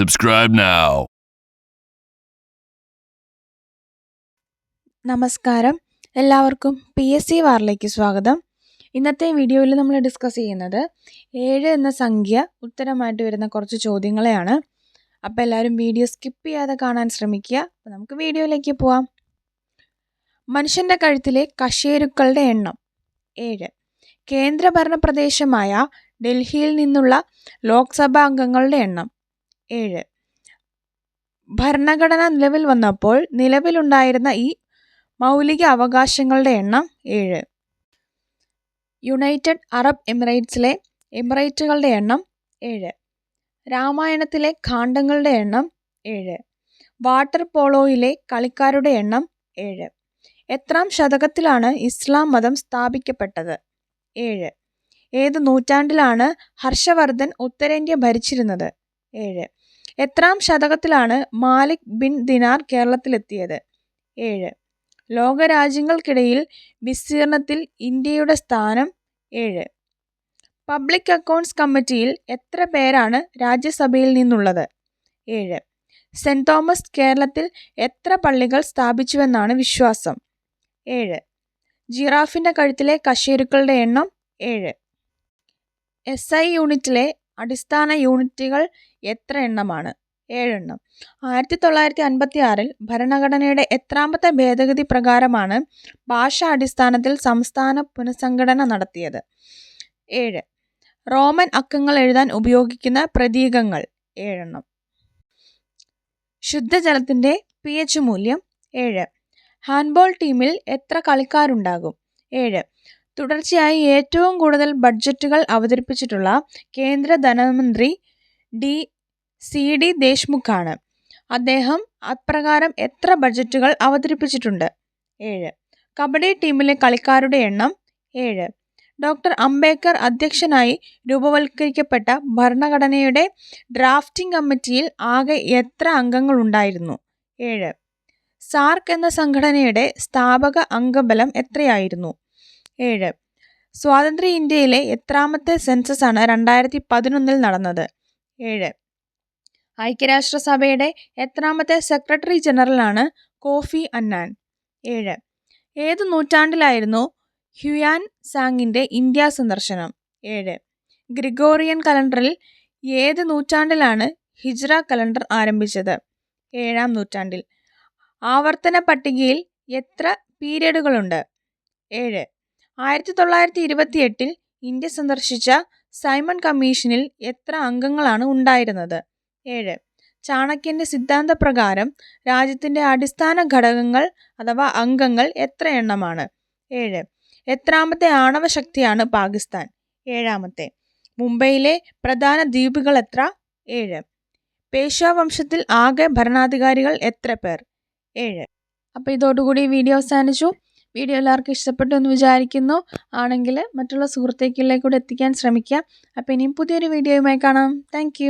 Subscribe now. നമസ്കാരം. എല്ലാവർക്കും P S C വാറിലേക്ക് സ്വാഗതം. ഇന്നത്തെ വീഡിയോയിൽ നമ്മൾ ഡിസ്കസ് ചെയ്യുന്നത് ഏഴ് എന്ന സംഖ്യ ഉത്തരമായിട്ട് വരുന്ന കുറച്ച് ചോദ്യങ്ങളെയാണ്. അപ്പോൾ എല്ലാവരും വീഡിയോ സ്കിപ്പ് ചെയ്യാതെ കാണാൻ ശ്രമിക്കുക. അപ്പോൾ നമുക്ക് വീഡിയോയിലേക്ക് പോവാം. മനുഷ്യന്റെ കഴുത്തിലെ കശേരുക്കളുടെ എണ്ണം ഏഴ്. കേന്ദ്രഭരണ പ്രദേശമായ ഡൽഹിയിൽ നിന്നുള്ള ലോക്സഭാ അംഗങ്ങളുടെ എണ്ണം ഏഴ്. ഭരണഘടന നിലവിൽ വന്നപ്പോൾ നിലവിലുണ്ടായിരുന്ന ഈ മൗലിക അവകാശങ്ങളുടെ എണ്ണം ഏഴ്. യുണൈറ്റഡ് അറബ് എമിറേറ്റ്സിലെ എമിറേറ്റുകളുടെ എണ്ണം ഏഴ്. രാമായണത്തിലെ ഖാണ്ഡങ്ങളുടെ എണ്ണം ഏഴ്. വാട്ടർ പോളോയിലെ കളിക്കാരുടെ എണ്ണം ഏഴ്. എത്രാം ശതകത്തിലാണ് ഇസ്ലാം മതം സ്ഥാപിക്കപ്പെട്ടത്? ഏഴ്. ഏത് നൂറ്റാണ്ടിലാണ് ഹർഷവർദ്ധൻ ഉത്തരേന്ത്യ ഭരിച്ചിരുന്നത്? ഏഴ്. എത്രാം ശതകത്തിലാണ് മാലിക് ബിൻ ദിനാർ കേരളത്തിലെത്തിയത്? ഏഴ്. ലോകരാജ്യങ്ങൾക്കിടയിൽ വിസ്തീർണത്തിൽ ഇന്ത്യയുടെ സ്ഥാനം ഏഴ്. പബ്ലിക് അക്കൗണ്ട്സ് കമ്മിറ്റിയിൽ എത്ര പേരാണ് രാജ്യസഭയിൽ നിന്നുള്ളത്? ഏഴ്. സെന്റ് തോമസ് കേരളത്തിൽ എത്ര പള്ളികൾ സ്ഥാപിച്ചുവെന്നാണ് വിശ്വാസം? ഏഴ്. ജിറാഫിന്റെ കഴുത്തിലെ കശേരുക്കളുടെ എണ്ണം ഏഴ്. എസ് ഐ യൂണിറ്റിലെ അടിസ്ഥാന യൂണിറ്റുകൾ എത്ര എണ്ണമാണ്? ഏഴെണ്ണം. ആയിരത്തി തൊള്ളായിരത്തി അൻപത്തി ആറിൽ ഭരണഘടനയുടെ എത്രാമത്തെ ഭേദഗതി പ്രകാരമാണ് ഭാഷാ അടിസ്ഥാനത്തിൽ സംസ്ഥാന പുനഃസംഘടന നടത്തിയത്. ഏഴ്. റോമൻ അക്കങ്ങൾ എഴുതാൻ ഉപയോഗിക്കുന്ന പ്രതീകങ്ങൾ. ഏഴെണ്ണം. ശുദ്ധജലത്തിന്റെ പി എച്ച് മൂല്യം. ഏഴ്. ഹാൻഡ്ബോൾ ടീമിൽ എത്ര കളിക്കാരുണ്ടാകും? ഏഴ്. തുടർച്ചയായി ഏറ്റവും കൂടുതൽ ബഡ്ജറ്റുകൾ അവതരിപ്പിച്ചിട്ടുള്ള കേന്ദ്ര ധനമന്ത്രി ഡി സി ഡി ദേശ്മുഖാണ്. അദ്ദേഹം അപ്രകാരം എത്ര ബഡ്ജറ്റുകൾ അവതരിപ്പിച്ചിട്ടുണ്ട്? ഏഴ്. കബഡി ടീമിലെ കളിക്കാരുടെ എണ്ണം ഏഴ്. ഡോക്ടർ അംബേദ്കർ അധ്യക്ഷനായി രൂപവൽക്കരിക്കപ്പെട്ട ഭരണഘടനയുടെ ഡ്രാഫ്റ്റിംഗ് കമ്മിറ്റിയിൽ ആകെ എത്ര അംഗങ്ങളുണ്ടായിരുന്നു ഏഴ്. സാർക്ക് എന്ന സംഘടനയുടെ സ്ഥാപക അംഗബലം എത്രയായിരുന്നു? ഏഴ്. സ്വാതന്ത്ര്യ ഇന്ത്യയിലെ എത്രാമത്തെ സെൻസസ് ആണ് രണ്ടായിരത്തി പതിനൊന്നിൽ നടന്നത്? ഏഴ്. ഐക്യരാഷ്ട്രസഭയുടെ എത്രാമത്തെ സെക്രട്ടറി ജനറലാണ് കോഫി അന്നാൻ. ഏഴ്. ഏത് നൂറ്റാണ്ടിലായിരുന്നു ഹ്യുയാൻ സാങ്ങിന്റെ ഇന്ത്യ സന്ദർശനം? ഏഴ്. ഗ്രിഗോറിയൻ കലണ്ടറിൽ ഏത് നൂറ്റാണ്ടിലാണ് ഹിജ്ര കലണ്ടർ ആരംഭിച്ചത്? ഏഴാം നൂറ്റാണ്ടിൽ. ആവർത്തന പട്ടികയിൽ എത്ര പീരിയഡുകളുണ്ട്? ഏഴ്. ആയിരത്തി തൊള്ളായിരത്തി ഇരുപത്തി എട്ടിൽ ഇന്ത്യ സന്ദർശിച്ച സൈമൺ കമ്മീഷനിൽ എത്ര അംഗങ്ങളാണ് ഉണ്ടായിരുന്നത്? ഏഴ്. ചാണക്യന്റെ സിദ്ധാന്തപ്രകാരം രാജ്യത്തിന്റെ അടിസ്ഥാന ഘടകങ്ങൾ അഥവാ അംഗങ്ങൾ എത്ര എണ്ണമാണ്? ഏഴ്. എത്രാമത്തെ ആണവ ശക്തിയാണ് പാകിസ്ഥാൻ? ഏഴാമത്തെ. മുംബൈയിലെ പ്രധാന ദ്വീപുകൾ എത്ര? ഏഴ്. പേഷ്വാ വംശത്തിൽ ആകെ ഭരണാധികാരികൾ എത്ര പേർ? ഏഴ്. അപ്പോൾ ഇതോടുകൂടി വീഡിയോ അവസാനിച്ചു. വീഡിയോ എല്ലാവർക്കും ഇഷ്ടപ്പെട്ടു എന്ന് വിചാരിക്കുന്നു. ആണെങ്കിൽ മറ്റുള്ള സുഹൃത്തുക്കളിലേക്ക് കൂടെ എത്തിക്കാൻ ശ്രമിക്കുക അപ്പോൾ ഇനിയും പുതിയൊരു വീഡിയോയുമായി കാണാം. താങ്ക്